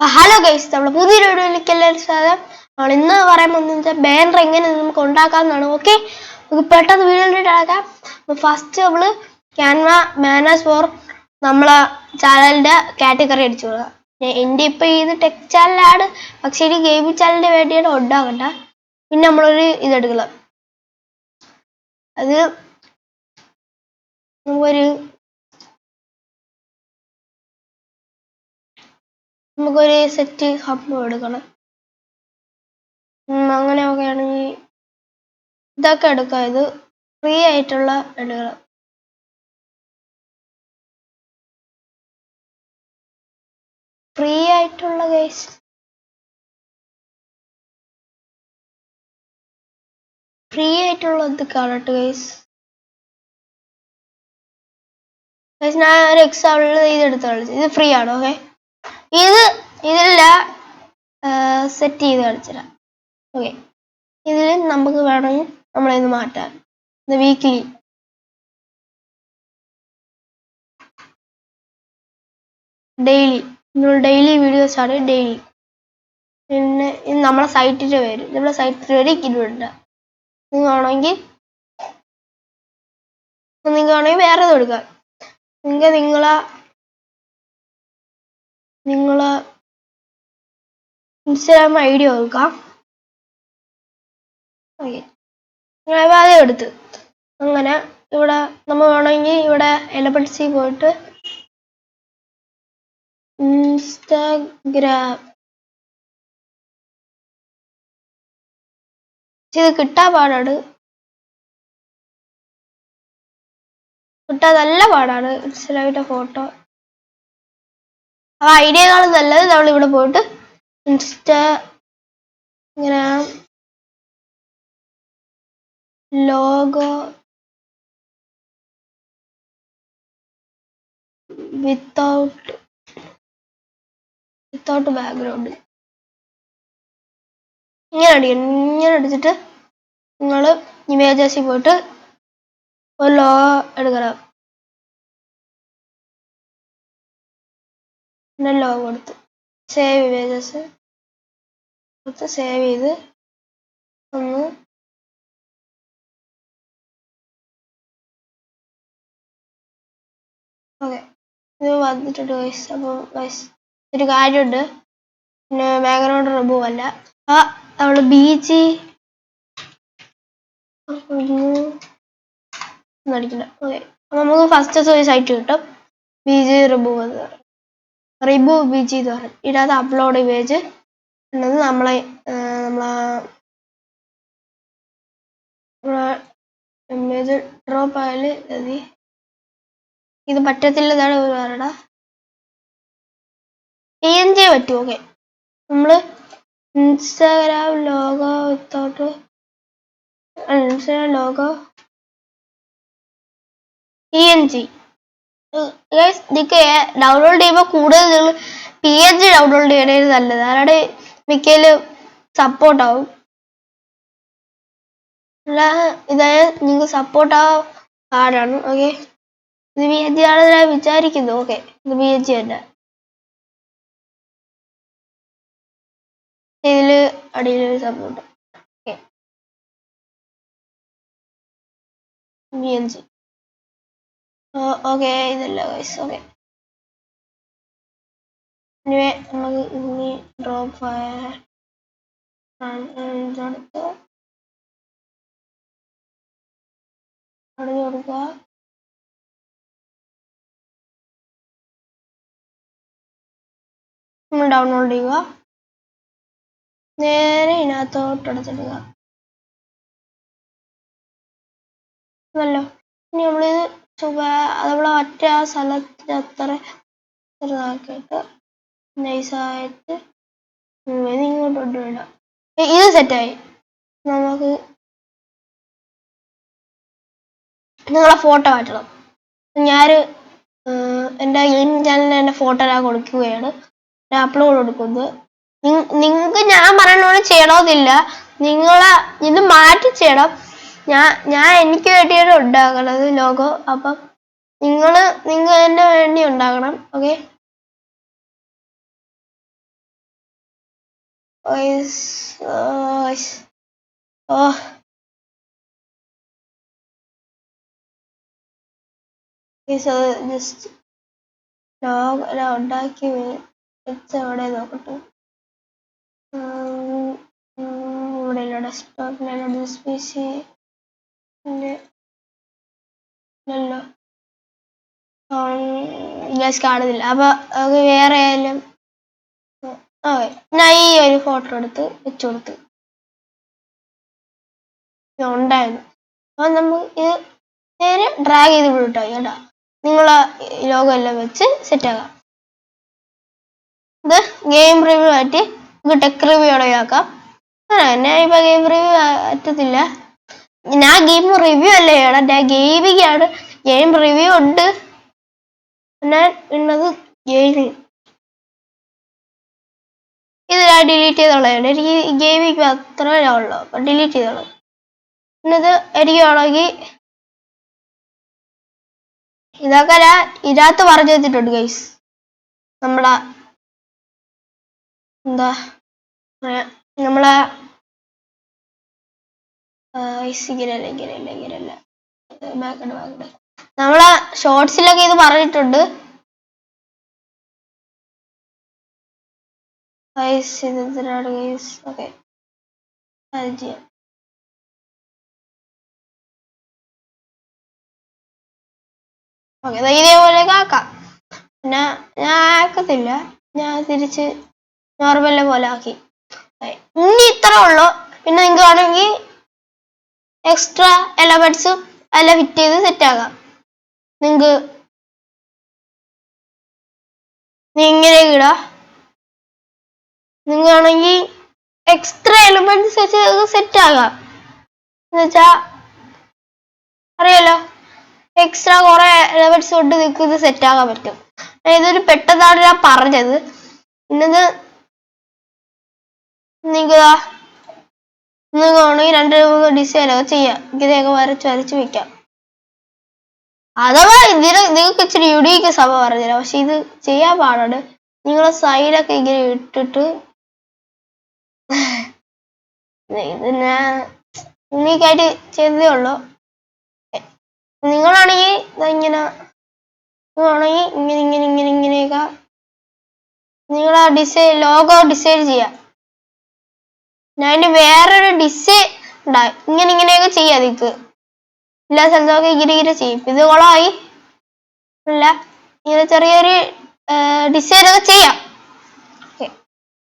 Hello guys നമ്മൾ പുതിയൊരു വീഡിയോയിലേക്ക് എല്ലാവരും സ്വാഗതം. നമ്മൾ ഇന്ന് പറയാൻ പോകുന്നത് ബാനർ എങ്ങനെ നമുക്ക് ഉണ്ടാക്കാമെന്നാണ്. ഓക്കെ നമുക്ക് പെട്ടെന്ന് വീഡിയോ ആക്കാം ഫസ്റ്റ് നമ്മൾ ക്യാൻവ ബാനേഴ്സ് ഫോർ നമ്മളെ ചാനലിന്റെ കാറ്റഗറി അടിച്ചു കൊടുക്കുക. ഞാൻ എന്റെ ഇപ്പം ഇത് ടെക് ചാനലാണ് പക്ഷേ ഇത് ഗെയിമിംഗ് ചാനലിന് വേണ്ടിയാണ് ഉണ്ടാകണ്ട പിന്നെ നമ്മളൊരു ഇതെടുക്കുക അത് നമുക്കൊരു നമുക്കൊരു സെറ്റ് സംഭവം എടുക്കണം. അങ്ങനെ അങ്ങനെയൊക്കെ ആണെങ്കിൽ ഇതൊക്കെ എടുക്കാം. ഇത് ഫ്രീ ആയിട്ടുള്ള എടുക്കണം. ഫ്രീ ആയിട്ടുള്ള കേസ് ഫ്രീ ആയിട്ടുള്ള ഇത് കാണട്ടെ കേസ് ഞാൻ ഒരു എക്സാമ്പിൾ ഇത് എടുത്തോളൂ ഇത് ഫ്രീ ആണോ ഓക്കെ ഇത് ഇതില്ല സെറ്റ് ചെയ്ത് കളിച്ചിടാം ഓക്കെ ഇതിൽ നമുക്ക് വേണമെങ്കിൽ നമ്മളിത് മാറ്റാം. ഇത് വീക്ക്ലി ഡെയിലി നമ്മൾ ഡെയിലി വീഡിയോസ് ആണ് ഡെയിലി പിന്നെ ഇത് നമ്മളെ സൈറ്റിന്റെ പേര്. നമ്മളെ സൈറ്റിന്റെ പേര് ഇരുപണ്ട നിങ്ങൾ നിങ്ങൾക്കാണെങ്കിൽ നിങ്ങൾക്ക് വേറെ കൊടുക്കാം നിങ്ങൾക്ക് നിങ്ങളെ നിങ്ങളെ ഇൻസ്റ്റാഗ്രാം ഐ ഡി കൊടുക്കാം ഓക്കെ എടുത്ത്. അങ്ങനെ ഇവിടെ നമ്മൾ വേണമെങ്കിൽ ഇവിടെ എലമെന്റ്സിൽ പോയിട്ട് ഇൻസ്റ്റാഗ്രാം ഇത് കിട്ടാൻ പാടാണ്. കിട്ടാൻ നല്ല പാടാണ്. ഇൻസ്റ്റാഗ്രാമിന്റെ ഫോട്ടോ ആ ഐഡിയകളും നല്ലത് നമ്മൾ ഇവിടെ പോയിട്ട് ഇങ്ങനെ ലോഗോ വിത്തൗട്ട് വിത്തൗട്ട് ബാക്ക്ഗ്രൗണ്ട് ഇങ്ങനെ അടിക്കണം ഇങ്ങനെ അടിച്ചിട്ട് നിങ്ങൾ ഇമേജസിൽ പോയിട്ട് ഒരു ലോ എടുക്കണം. പിന്നെ ലോ കൊടുത്ത്. സേവ് ഇമേജസ് കൊടുത്ത് സേവ് ചെയ്ത് ഒന്ന് ഓക്കെ ഇത് വന്നിട്ടുണ്ട് വൈസ് അപ്പോൾ വൈസ് ഒരു കാര്യമുണ്ട്. പിന്നെ ബാക്ക്ഗ്രൗണ്ട് റിമൂവ് അല്ല. ആ നമ്മൾ ബി ജി ഓക്കെ നമുക്ക് ഫസ്റ്റ് ഒരു സൈറ്റ് കിട്ടും. ബി ജി റിമൂവ് എന്ന് റിമൂവ് ബി ജി എന്ന് പറയും. ഇതിനകത്ത് അപ്ലോഡ് ഇമേജ് എന്നത് നമ്മളെ നമ്മളെ ഇമേജ് ഡ്രോപ്പ് ആയാൽ മതി. ഇത് പറ്റത്തില്ല എന്നാണ് പറയണ പി എൻ ജി പറ്റും ഓക്കെ നമ്മൾ Instagram logo without Instagram logo P N G നിങ്ങൾക്ക് ഡൗൺലോഡ് ചെയ്യുമ്പോൾ കൂടുതൽ നിങ്ങൾ പി എച്ച് ഡൗൺലോഡ് ചെയ്യണത് നല്ലത്. അല്ലാണ്ട് മിക്കയിലും സപ്പോർട്ട് ആവും. അല്ല ഇതായത് നിങ്ങൾക്ക് സപ്പോർട്ട് ആവാൻ പാടാണ് ഓക്കെ ഇത് പി എച്ച് ആണെന്ന് ഞാൻ വിചാരിക്കുന്നു ഓക്കെ ഇത് പി എച്ച് തന്നെ സംഭവം ഓക്കെ ജി ഓക്കെ ഇതല്ല ഗൈസ് ഓക്കെ. ഇനി നമുക്ക് ഇനി ഡ്രോപ്പ് ഇതെടുത്ത് അടഞ്ഞു കൊടുക്കുക. നമ്മൾ ഡൗൺലോഡ് ചെയ്യുക. നേരെ ഇതിനകത്തോട്ട് എടുത്തിടുക. നല്ലോ ഇനി നമ്മളിത് സുഖ നമ്മളെ മറ്റേ ആ സ്ഥലത്തിന് അത്ര ചെറുതാക്കിയിട്ട് നൈസായിട്ട് ഇത് ഇങ്ങോട്ട് കൊണ്ടുവിടാം ഇത് സെറ്റായി നമുക്ക് നിങ്ങളെ ഫോട്ടോ മാറ്റണം ഞാൻ എന്റെ ഗെയിം ചാനലിൽ എന്റെ ഫോട്ടോ ഞാൻ കൊടുക്കുകയാണ്. ഞാൻ അപ്ലോഡ് കൊടുക്കുന്നത്. നിങ്ങൾക്ക് ഞാൻ പറയണ പോലെ ചെയ്യണമെന്നില്ല നിങ്ങളെ ഇത് മാറ്റി ചെയ്യണം. ഞാൻ ഞാൻ എനിക്ക് വേണ്ടിയാണ് ഉണ്ടാക്കണത് ലോഗോ അപ്പം നിങ്ങൾ നിങ്ങൾ എന്നെ വേണ്ടി ഉണ്ടാക്കണം ഓക്കെ. Guys, അത് just ഉണ്ടാക്കി എവിടെ നോക്കട്ടെ. ഇവിടെ ഇല്ല ഡെസ്ക്ടോപ്പിലാണ് പി സി ഇല്ലല്ലോ ഗ്യാസ് കാണുന്നില്ല. അപ്പൊ അത് വേറെ ആയാലും ഞാൻ ഈ ഒരു ഫോട്ടോ എടുത്ത് വെച്ചു കൊടുത്ത്. ഉണ്ടായിരുന്നു. അപ്പൊ നമ്മൾ ഇത് നേരെ ഡ്രാഗ് ചെയ്ത് വിട്ടോ കേട്ടോ. നിങ്ങൾ ലോഗോ എല്ലാം വെച്ച് സെറ്റ് ആക്കാം. ഇത് ഗെയിം റിവ്യൂ ആയിട്ട് നമുക്ക് ടെക് റിവ്യൂ ഇടയാക്കാം അങ്ങനെ ഇപ്പൊ ഗെയിം റിവ്യൂ പറ്റത്തില്ല ഞാൻ ഗെയിം റിവ്യൂ അല്ലേ ചെയ്യണം ഞാൻ ഗെയിമിംഗ് ആണ് ഗെയിം റിവ്യൂ ഉണ്ട്. ഞാൻ ഉള്ളത് ഗെയിമിങ് ഇത് ഞാൻ ഡിലീറ്റ് ചെയ്തോളാം. എനിക്ക് ഗെയിമിങ് അത്ര ഉള്ളൂ. അപ്പം ഡിലീറ്റ് ചെയ്തോളാം. പിന്നെ ഇത് എനിക്ക് വേണമെങ്കിൽ ഇതൊക്കെ ഞാൻ ഇതിനകത്ത് പറഞ്ഞു വെച്ചിട്ടുണ്ട് ഗൈസ് നമ്മളെ എന്താ നമ്മളെ ബാക്കഡ് നമ്മളെ ഷോർട്സിലൊക്കെ ഇത് പറഞ്ഞിട്ടുണ്ട്. ഇതേപോലെ ആക്കാം പിന്നെ ഞാൻ ആക്കത്തില്ല. ഞാൻ തിരിച്ച് നോർമലിനെ പോലെ ആക്കി. ഇനി ഇത്ര ഉള്ളു. പിന്നെ നിങ്ങൾക്ക് വേണമെങ്കിൽ എക്സ്ട്രാ എലമെന്റ്സും എല്ലാം ഫിറ്റ് ചെയ്ത് സെറ്റ് ആക്കാം. നിങ്ങൾക്ക് ഇങ്ങനെ ഇടാ. നിങ്ങൾ ആണെങ്കിൽ എക്സ്ട്രാ എലമെന്റ്സ് വെച്ച് സെറ്റ് ആകാം എന്നുവെച്ചാ അറിയാലോ എക്സ്ട്രാ കുറെ എലമെന്റ്സ് കൊണ്ട് നിങ്ങൾക്ക് ഇത് സെറ്റ് ആക്കാൻ പറ്റും. ഇതൊരു പെട്ടെന്നാണ് ഞാൻ പറഞ്ഞത്. പിന്നത് നിങ്ങൾക്ക് നിങ്ങൾക്ക് വേണമെങ്കിൽ രണ്ട് മൂന്ന് ഡിസൈൻ ഒക്കെ ചെയ്യാം. ഇങ്ങനെയൊക്കെ വരച്ച് വരച്ച് വെക്കാം. അഥവാ ഇതിന് നിങ്ങൾക്ക് ഇച്ചിരി യുണീക്ക് സഭ പറഞ്ഞുതരാം പക്ഷെ ഇത് ചെയ്യാൻ പാടാണ് നിങ്ങളെ സൈഡൊക്കെ ഇങ്ങനെ ഇട്ടിട്ട് ഇത് യുണീക്കായിട്ട് ചെയ്തതേ ഉള്ളൂ. നിങ്ങളാണെങ്കിൽ ഇങ്ങനെ നിങ്ങളാണെങ്കിൽ ഇങ്ങനെ ഇങ്ങനെ ഇങ്ങനെ ഇങ്ങനെയൊക്കെ നിങ്ങളാ ഡിസൈൻ ലോഗോ ഡിസൈൻ ചെയ്യാം. ഞാൻ വേറൊരു ഡിഷ് ഉണ്ടാവും ഇങ്ങനെ ഇങ്ങനെയൊക്കെ ചെയ്യാം ഇതിക്ക് എല്ലാ സ്ഥലത്തൊക്കെ ഇങ്ങനെ ഇങ്ങനെ ചെയ്യും. ഇത് കുളമായി അല്ല ഇങ്ങനെ ചെറിയൊരു ഡിസൈൻ ഒക്കെ ചെയ്യാം.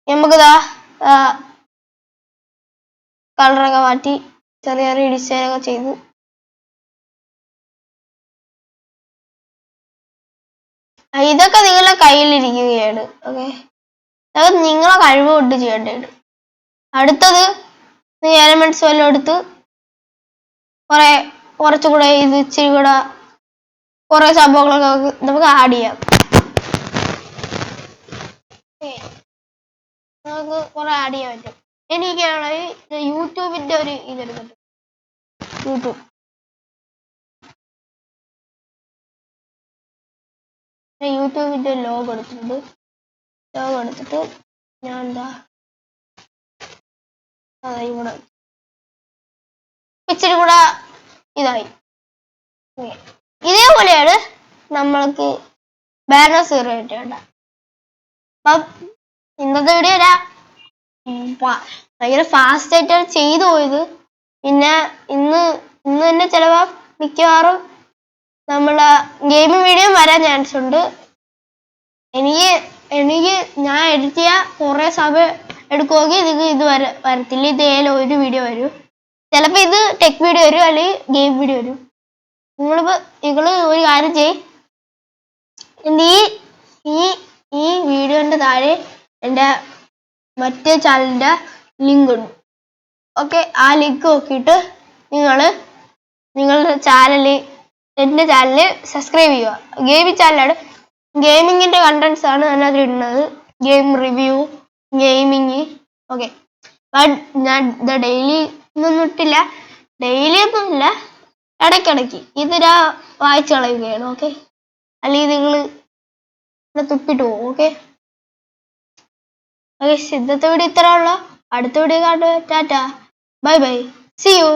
നമുക്ക് നമുക്കിതാ കളറൊക്കെ മാറ്റി ചെറിയ ചെറിയ ഡിസൈൻ ഒക്കെ ചെയ്തു. ഇതൊക്കെ നിങ്ങളുടെ കയ്യിലിരിക്കുകയാണ്. ഓക്കെ. അത് നിങ്ങളെ കഴിവ് കൊണ്ട് ചെയ്യേണ്ടതാണ് അടുത്തത് ഈ എലമെന്റ്സ് വല്ലതും എടുത്ത് കുറെ കുറച്ചുകൂടെ ഇത് ഇച്ചിരി കൂടെ കുറെ സംഭവങ്ങളൊക്കെ നമുക്ക് ആഡ് ചെയ്യാം. നമുക്ക് കുറെ ആഡ് ചെയ്യാൻ പറ്റും. എനിക്കാണെങ്കിൽ യൂട്യൂബിന്റെ ഒരു ഇതെടുക്കുന്നുണ്ട് യൂട്യൂബ്. യൂട്യൂബിന്റെ ലോഗ് എടുത്തിട്ടുണ്ട് ലോഗ് എടുത്തിട്ട് ഞാൻ എന്താ അതെ കൂടെ. ഇച്ചിരി കൂടെ ഇതായി. ഇതേപോലെയാണ് നമ്മൾക്ക് ബാനർ സീറോ വേണ്ട അപ്പം ഇന്നത്തെ വീഡിയോ പ- ഭയങ്കര ഫാസ്റ്റ് ആയിട്ടാണ് ചെയ്തു പോയത്. പിന്നെ ഇന്ന് ഇന്ന് തന്നെ ചിലപ്പോൾ മിക്കവാറും നമ്മളെ ഗെയിമിംഗ് വീഡിയോ വരാൻ ചാൻസ് ഉണ്ട്. എനിക്ക് എനിക്ക് ഞാൻ എഡിറ്റ് ചെയ്യാൻ കുറേ സമയം എടുക്കുമെങ്കിൽ ഇത് ഇത് വര വരത്തില്ല. ഇത് ഏലോ ഒരു വീഡിയോ വരും. ചിലപ്പോൾ ഇത് ടെക് വീഡിയോ വരും അല്ലെങ്കിൽ ഗെയിം വീഡിയോ വരും. നിങ്ങളിപ്പോൾ നിങ്ങൾ ഒരു കാര്യം ചെയ് ഈ ഈ ഈ വീഡിയോന്റെ താഴെ എന്റെ മറ്റേ ചാനലിന്റെ ലിങ്ക് ഉണ്ട് ഓക്കെ ആ ലിങ്ക് നോക്കിയിട്ട് നിങ്ങൾ നിങ്ങളുടെ ചാനൽ എന്റെ ചാനൽ സബ്സ്ക്രൈബ് ചെയ്യുക. ഗെയിമിംഗ് ചാനലാണ് ഗെയിമിങ്ങിന്റെ കണ്ടൻസ് ആണ് അതിനകത്ത് ഇടുന്നത്. ഗെയിം റിവ്യൂ ഗെയിമിങ് ഓക്കെ ഞാൻ ഇത് ഡെയിലി ഒന്നും ഇട്ടില്ല. ഡെയിലി ഒന്നും ഇല്ല. ഇടയ്ക്കിടയ്ക്ക് ഇത് ഞാൻ വായിച്ചു കളയുകയാണ്. ഓക്കെ അല്ലെങ്കിൽ നിങ്ങൾ തുപ്പിട്ട് പോകും. ഓക്കെ ഓക്കെ സിദ്ധത്തെ വീഡിയോ ഇത്ര ഉള്ളു. അടുത്ത വീഡിയോ കാണുക. Tata bye bye see you